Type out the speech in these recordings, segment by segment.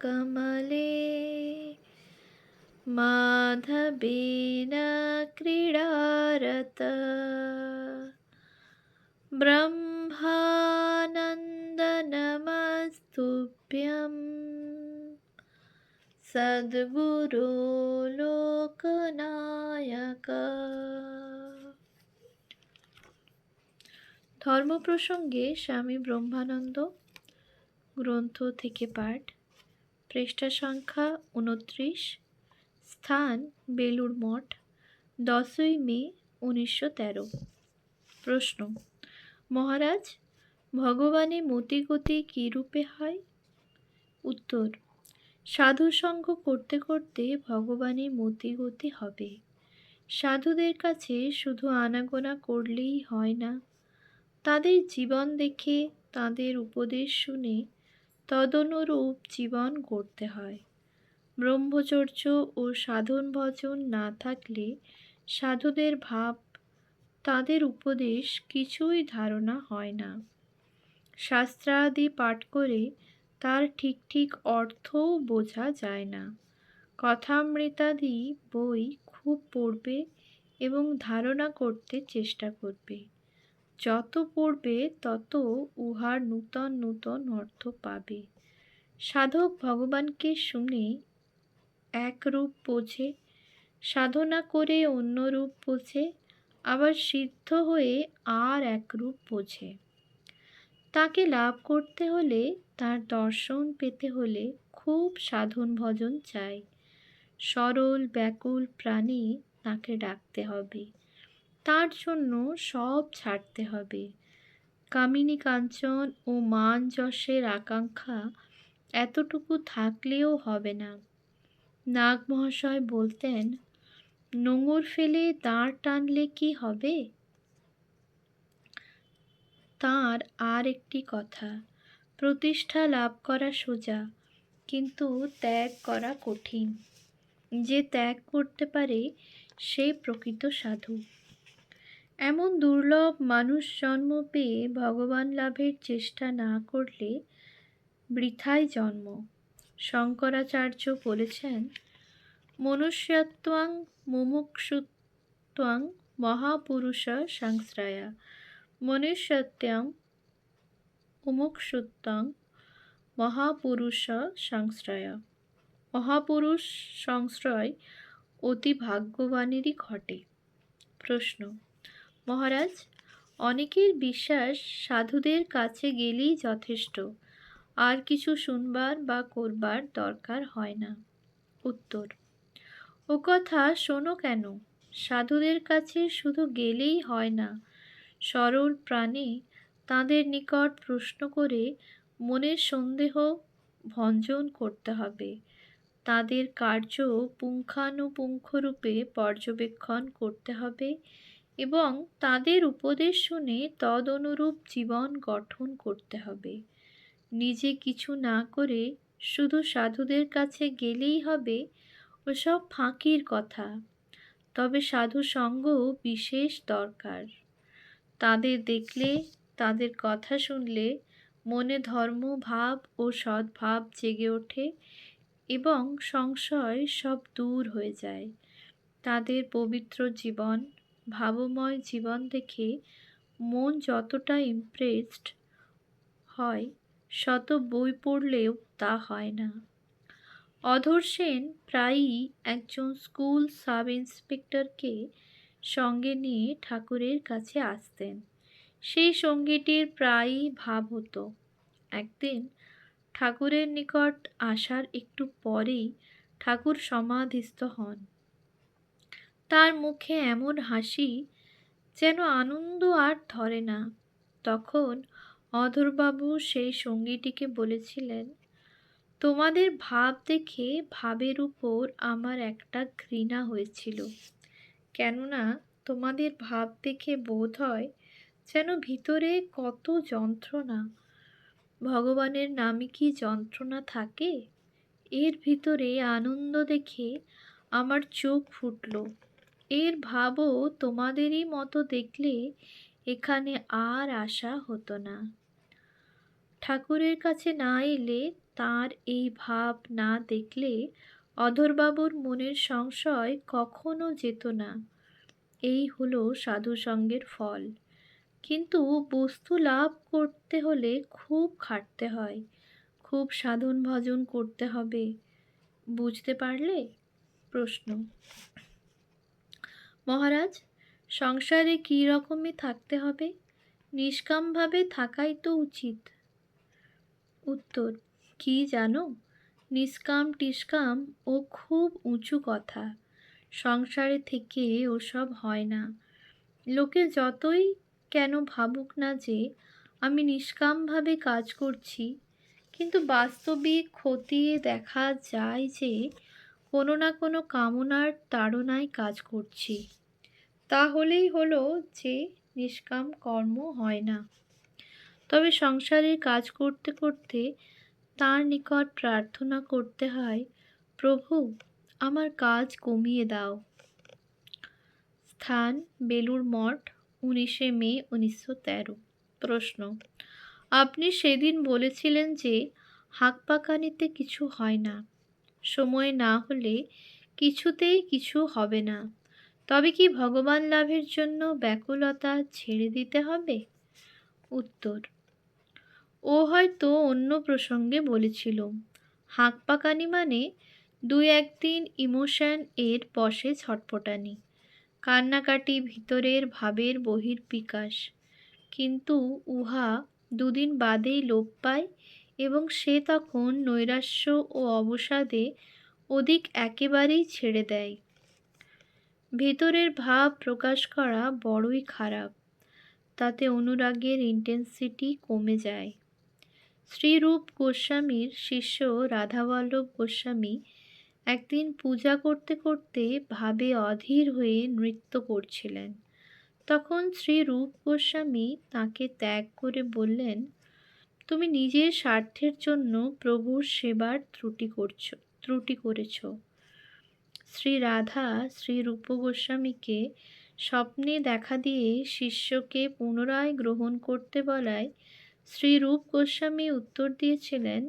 कमले माधवेन क्रीडारत ब्रह्मानन्दनमस्तुभ्यं सद्गुरो লোকনায়ক ধর্ম প্রসঙ্গে স্বামী ব্রহ্মানন্দ গ্রন্থ থেকে পাঠ পৃষ্ঠা সংখ্যা উনত্রিশ, স্থান বেলুর মঠ, দশই মে উনিশশো তেরো। প্রশ্ন, মহারাজ, ভগবানে মতিগতি কী রূপে হয়? উত্তর, সাধু সঙ্গ করতে করতে ভগবানে মতিগতি হবে। সাধুদের কাছে শুধু আনাগোনা করলেই হয় না। তাদের জীবন দেখে, তাদের উপদেশ শুনে তদনুরূপ জীবন করতে হয়। ব্রহ্মচর্য ও সাধন ভজন না থাকলে সাধুদের ভাব, তাদের উপদেশ কিছুই ধারণা হয় না। শাস্ত্রাদি পাঠ করে তার ঠিক ঠিক অর্থও বোঝা যায় না। কথামৃতাদি বই খুব পড়বে এবং ধারণা করতে চেষ্টা করবে। যত পড়বে, তত উহার নূতন নূতন অর্থ পাবে। সাধক ভগবানকে শুনে এক রূপ বোঝে, সাধনা করে অন্য রূপ বোঝে, আবার সিদ্ধ হয়ে আর এক রূপ বোঝে। তাকে লাভ করতে হলে, তার দর্শন পেতে হলে খুব সাধন ভজন চাই। সরল, ব্যাকুল প্রাণী তাকে ডাকতে হবে। তার জন্য সব ছাড়তে হবে। কামিনী কাঞ্চন ও মান যশের আকাঙ্ক্ষা এতটুকু থাকলেও হবে না। নাগ মহাশয় বলতেন, নোঙর ফেলে দাঁড় টানলে কি হবে? তার আর একটি কথা, প্রতিষ্ঠা লাভ করা সোজা, কিন্তু ত্যাগ করা কঠিন। যে ত্যাগ করতে পারে, সে প্রকৃত সাধু। এমন দুর্লভ মানুষ জন্ম পেয়ে ভগবান লাভের চেষ্টা না করলে বৃথায় জন্ম। শঙ্করাচার্য বলেছেন, মনুষ্যত্বাং মুমুক্ষুত্বাং মহাপুরুষ সংশ্রয়া। মনুষ্যত্যাং মুমুক্ষুত্বাং মহাপুরুষ সংশ্রয়া। মহাপুরুষ সংশ্রয় অতি ভাগ্যবানেরই ঘটে। প্রশ্ন মহারাজ, অনেকের বিশ্বাস সাধুদের কাছে গেলেই যথেষ্ট। আর কিছু শুনবার বা করবার দরকার হয় না। উত্তর, ও কথা শোনো কেন? সাধুদের কাছে শুধু গেলেই হয় না। সরল প্রাণে তাদের নিকট প্রশ্ন করে মনের সন্দেহ ভঞ্জন করতে হবে। তাদের কার্য পুঙ্খানুপুঙ্খরূপে পর্যবেক্ষণ করতে হবে। এবং তাদের উপদেশ শুনে তদ অনুরূপ জীবন গঠন করতে হবে। নিজে কিছু না করে শুধু সাধুদের কাছে গেলেই হবে, ওসব ফাঁকির কথা। তবে সাধু সঙ্গ বিশেষ দরকার। তাদের দেখলে, তাদের কথা শুনলে মনে ধর্ম, ভাব ও সদ্ভাব জেগে ওঠে এবং সংশয় সব দূর হয়ে যায়। তাদের পবিত্র জীবন ভাবময় জীবন দেখে মন যতটা ইমপ্রেসড হয়, শত বই পড়লেও তা হয় না। অধর সেন প্রায়ই একজন স্কুল সাব ইন্সপেক্টরকে সঙ্গে নিয়ে ঠাকুরের কাছে আসতেন। সেই সঙ্গীটির প্রায়ই ভাব হতো। একদিন ঠাকুরের নিকট আসার একটু পরেই ঠাকুর সমাধিস্থ হন। তার মুখে এমন হাসি যেন আনন্দ আর ধরে না। তখন অধরবাবু সেই সঙ্গীটিকে বলেছিলেন, তোমাদের ভাব দেখে ভাবের উপর আমার একটা ঘৃণা হয়েছিল। কেননা তোমাদের ভাব দেখে বোধ হয় যেন ভিতরে কত যন্ত্রণা। ভগবানের নামে কি যন্ত্রণা থাকে? এর ভিতরে আনন্দ দেখে আমার চোখ ফুটল। এর ভাবও তোমাদেরই মতো দেখলে এখানে আর আসা হতো না। ঠাকুরের কাছে না এলে তার এই ভাব না দেখলে অধরবাবুর মনের সংশয় কখনো যেত না। এই হলো সাধুসঙ্গের ফল। কিন্তু বস্তু লাভ করতে হলে খুব খাটতে হয়, খুব সাধন ভজন করতে হবে। বুঝতে পারলে? প্রশ্ন। মহারাজ, সংসারে কী রকমে থাকতে হবে? নিষ্কামভাবে থাকাই তো উচিত। উত্তর, কি জানো? নিষ্কাম টিষ্কাম ও খুব উঁচু কথা। সংসারে থেকে ওসব হয় না। লোকে যতই কেন ভাবুক না যে, আমি নিষ্কামভাবে কাজ করছি, কিন্তু বাস্তবিক খতিয়ে দেখা যায় যে কোনো না কোনো কামনার তাড়নায় কাজ করছি। তাহলেই হলো যে নিষ্কাম কর্ম হয় না। তবে সংসারের কাজ করতে করতে তার নিকট প্রার্থনা করতে হয়, প্রভু, আমার কাজ কমিয়ে দাও। স্থান বেলুর মঠ, উনিশে মে, উনিশশো তেরো। প্রশ্ন, আপনি সেদিন বলেছিলেন যে হাঁকপাকানিতে কিছু হয় না। সময় না হলে কিছুতেই কিছু হবে না। তবে কি ভগবান লাভের জন্য ব্যাকুলতা ছেড়ে দিতে হবে? উত্তর, ও হয়তো অন্য প্রসঙ্গে বলেছিল হাঁক পাকানি মানে দুই একদিন ইমোশন এর পশে ছটপটানি কান্নাকাটি ভিতরের ভাবের বহির বিকাশ কিন্তু উহা দুদিন বাদেই লোপ পায় এবং সে তখন নৈরাশ্য ও অবসাদে অধিক একেবারেই ছেড়ে দেয়। ভেতরের ভাব প্রকাশ করা বড়ই খারাপ। তাতে অনুরাগের ইন্টেন্সিটি কমে যায়। শ্রীরূপ গোস্বামীর শিষ্য রাধাবল্লভ গোস্বামী একদিন পূজা করতে করতে ভাবে অধীর হয়ে নৃত্য করছিলেন। তখন শ্রী রূপ গোস্বামী তাকে ত্যাগ করে বললেন তুমি নিজের স্বার্থের জন্য প্রভুর সেবার ত্রুটি করছ, ত্রুটি করেছ। শ্রী রাধা শ্রী রূপ গোস্বামীকে স্বপ্নে দেখা দিয়ে শিষ্যকে পুনরায় গ্রহণ করতে বলায় শ্রী রূপ গোস্বামী উত্তর দিয়েছিলেন,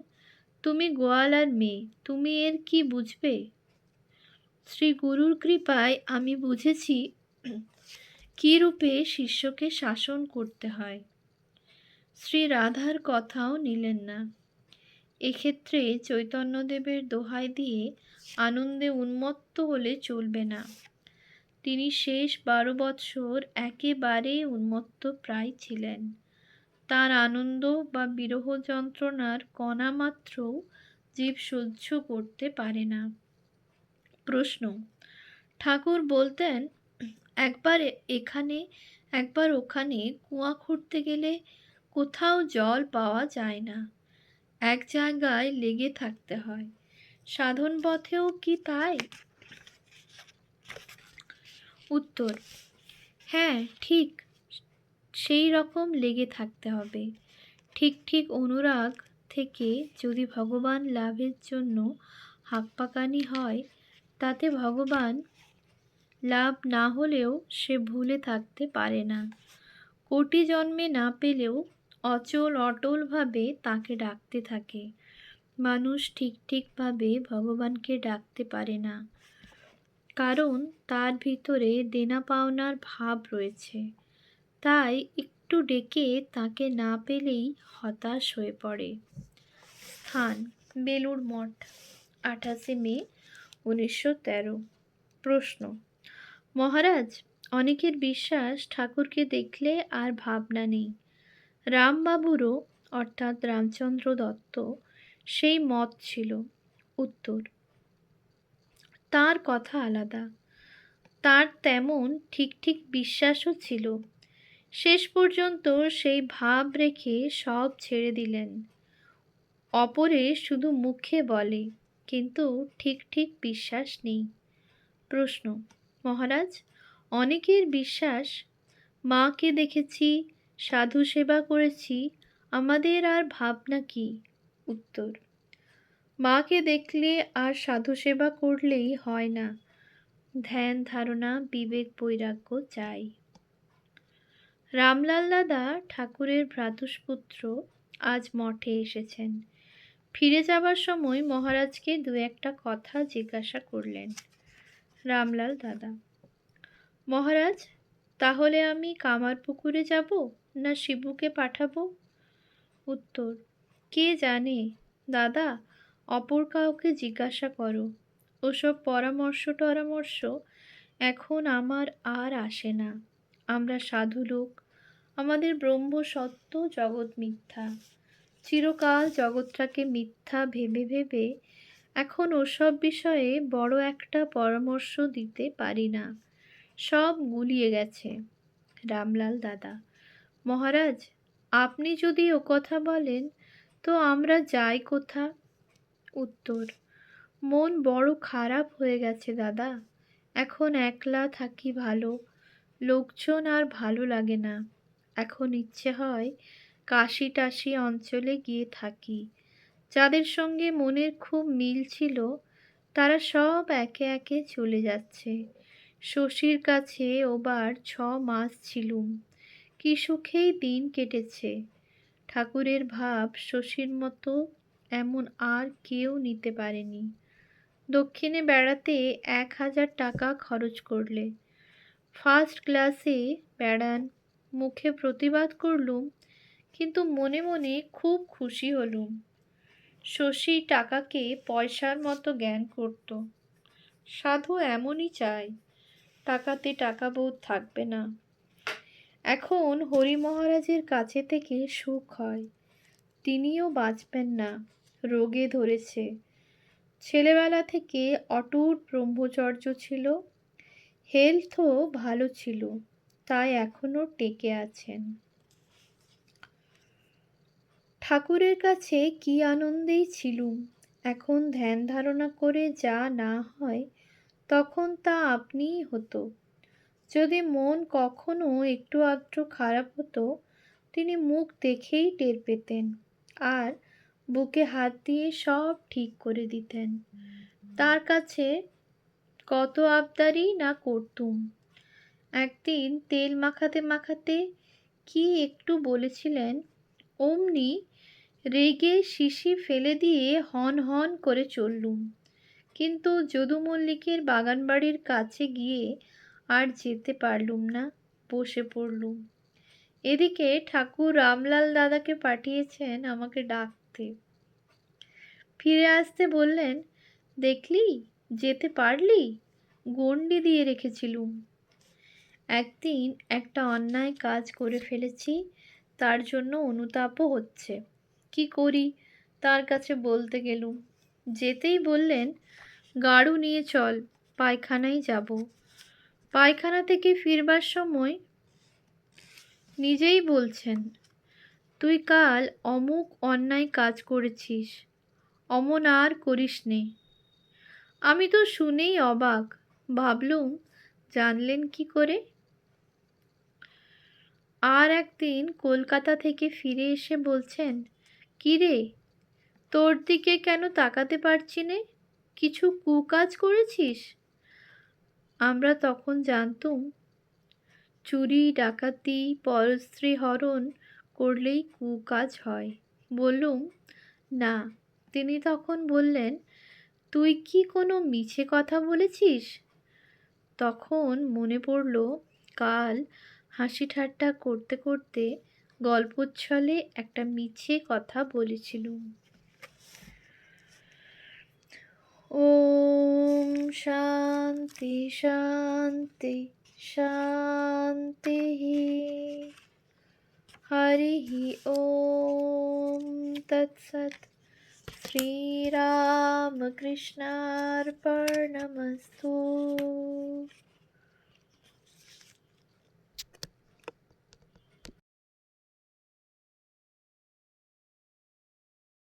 তুমি গোয়ালার মেয়ে, তুমি এর কি বুঝবে? শ্রী গুরুর কৃপায় আমি বুঝেছি, কী রূপে শিষ্যকে শাসন করতে হয়। শ্রী রাধার কথাও নিলেন না। এক্ষেত্রে চৈতন্যদেবের দোহাই দিয়ে আনন্দে উন্মত্ত হলে চলবে না। তিনি শেষ বারো বৎসর একেবারে উন্মত্ত প্রায় ছিলেন। তার আনন্দ বা বিরহ যন্ত্রণার কণা মাত্র জীব সহ্য করতে পারে না। প্রশ্ন, ঠাকুর বলতেন, একবার এখানে, একবার ওখানে কুয়া খুঁড়তে গেলে কোথাও জল পাওয়া যায় না। এক জায়গায় লেগে থাকতে হয়। সাধন পথেও কি তাই? উত্তর হ্যাঁ ঠিক। সেই রকম লেগে থাকতে হবে। ঠিক ঠিক অনুরাগ থেকে যদি ভগবান লাভের জন্য হাঁকপাকানি হয়, তাতে ভগবান লাভ না হলেও সে ভুলে থাকতে পারে না। কোটি জন্মে না পেলেও অচল, অটলভাবে তাকে ডাকতে থাকে। মানুষ ঠিক ঠিকভাবে ভগবানকে ডাকতে পারে না। কারণ তার ভিতরে দেনা পাওনার ভাব রয়েছে। তাই একটু ডেকে তাকে না পেলেই হতাশ হয়ে পড়ে। স্থান বেলুর মঠ, আঠাশে মে, উনিশশো তেরো। প্রশ্ন, মহারাজ, অনেকের বিশ্বাস ঠাকুরকে দেখলে আর ভাবনা নেই। রামবাবুরও, অর্থাৎ রামচন্দ্র দত্ত, সেই মত ছিল। উত্তর, তার কথা আলাদা। তার তেমন ঠিক ঠিক বিশ্বাসও ছিল। শেষ পর্যন্ত সেই ভাব রেখে সব ছেড়ে দিলেন। অপরে শুধু মুখে বলে, কিন্তু ঠিক ঠিক বিশ্বাস নেই। প্রশ্ন, মহারাজ, অনেকের বিশ্বাস, মাকে দেখেছি সাধু সেবা করেছি, আমাদের আর ভাবনা কি? উত্তর, মাকে দেখলে আর সাধু সেবা করলেই হয় না। ধ্যান ধারণা, বিবেক বৈরাগ্য চাই। রামলাল দাদা ঠাকুরের ভ্রাতুষ্পুত্র আজ মঠে এসেছেন। ফিরে যাবার সময় মহারাজকে দু একটা কথা জিজ্ঞাসা করলেন। রামলাল দাদা, মহারাজ, তাহলে আমি কামারপুকুরে যাব? না শিবুকে পাঠাবো? উত্তর, কে জানে? দাদা, অপর কাউকে জিজ্ঞাসা করো। ওসব পরামর্শ টরামর্শ এখন আমার আর আসে না। আমরা সাধু লোক, আমাদের ব্রহ্ম সত্য জগৎ মিথ্যা। চিরকাল জগৎটাকে মিথ্যা ভেবে ভেবে এখন ওসব বিষয়ে বড় একটা পরামর্শ দিতে পারি না। সব গুলিয়ে গেছে। রামলাল দাদা মহারাজ, আপনি যদি ও কথা বলেন, তো আমরা যাই কোথা? উত্তর, মন বড় খারাপ হয়ে গেছে দাদা। এখন একলা থাকি ভালো, লোকজন আর ভালো লাগে না। এখন ইচ্ছে হয় কাশি টাশি অঞ্চলে গিয়ে থাকি। যাদের সঙ্গে মনের খুব মিল ছিল, তারা সব একে একে চলে যাচ্ছে। শশীর কাছে ওবার ছ মাস ছিলুম। কি সুখেই দিন কেটেছে। ঠাকুরের ভাব শশীর মতো এমন আর কেউ নিতে পারেনি। দক্ষিণে বেড়াতে এক হাজার টাকা খরচ করলে। ফার্স্ট ক্লাসে বেড়ান, মুখে প্রতিবাদ করলুম, কিন্তু মনে মনে খুব খুশি হলুম। শশী টাকাকে পয়সার মতো জ্ঞান করত। সাধু এমনই চায়, টাকাতে টাকা বোধ থাকবে না। এখন হরি মহারাজের কাছে থেকে সুখ হয়। তিনিও বাঁচবেন না, রোগে ধরেছে। ছেলেবেলা থেকে অটুট ব্রহ্মচর্য ছিল হেলথও ভালো ছিল, তাই এখনও টেকে আছেন। ঠাকুরের কাছে কি আনন্দেই ছিলুম, এখন ধ্যান ধারণা করে যা না হয়, তখন তা আপনিই হতো। যদি মন কখনো একটু আধটু খারাপ হতো, তিনি মুখ দেখেই টের পেতেন আর বুকে হাত দিয়ে সব ঠিক করে দিতেন। তার কাছে কত আবদারি না করতুম। একদিন তেল মাখাতে মাখাতে কি একটু বলেছিলেন, অমনি রেগে শিশি ফেলে দিয়ে হন হন করে চললুম। কিন্তু যদু মল্লিকের বাগানবাড়ির কাছে গিয়ে আর যেতে পারলুম না, বসে পড়লুম। এদিকে ঠাকুর রামলাল দাদাকে পাঠিয়েছেন আমাকে ডাকতে। ফিরে আসতে বললেন, দেখলি? যেতে পারলি? গণ্ডি দিয়ে রেখেছিলুম। একদিন একটা অন্যায় কাজ করে ফেলেছি, তার জন্য অনুতাপও হচ্ছে। কি করি? তার কাছে বলতে গেলুম। যেতেই বললেন, গাড়ু নিয়ে চল, পায়খানায় যাব। পায়খানা থেকে ফিরবার সময় নিজেই বলছেন, তুই কাল অমুক অন্যায় কাজ করেছিস, অমন আর করিস নে। আমি তো শুনেই অবাক, ভাবলুম, জানলেন কি করে? আর একদিন কলকাতা থেকে ফিরে এসে বলছেন, কি রে, তোর দিকে কেন তাকাতে পারছি নে? কিছু কুকাজ করেছিস? আমরা তখন জানতুম, চুরি, ডাকাতি পরস্ত্রী হরণ করলেই কুকাজ হয়। বললুম, না। তিনি তখন বললেন, তুই কি কোনো মিছে কথা বলেছিস? তখন মনে পড়ল, কাল হাসি ঠাট্টা করতে করতে গল্পচ্ছলে একটা মিছে কথা বলেছিলুম। ওম शांति शांति शांति हरि ही ओम तत्सत। श्रीरामकृष्णार्पणमस्तु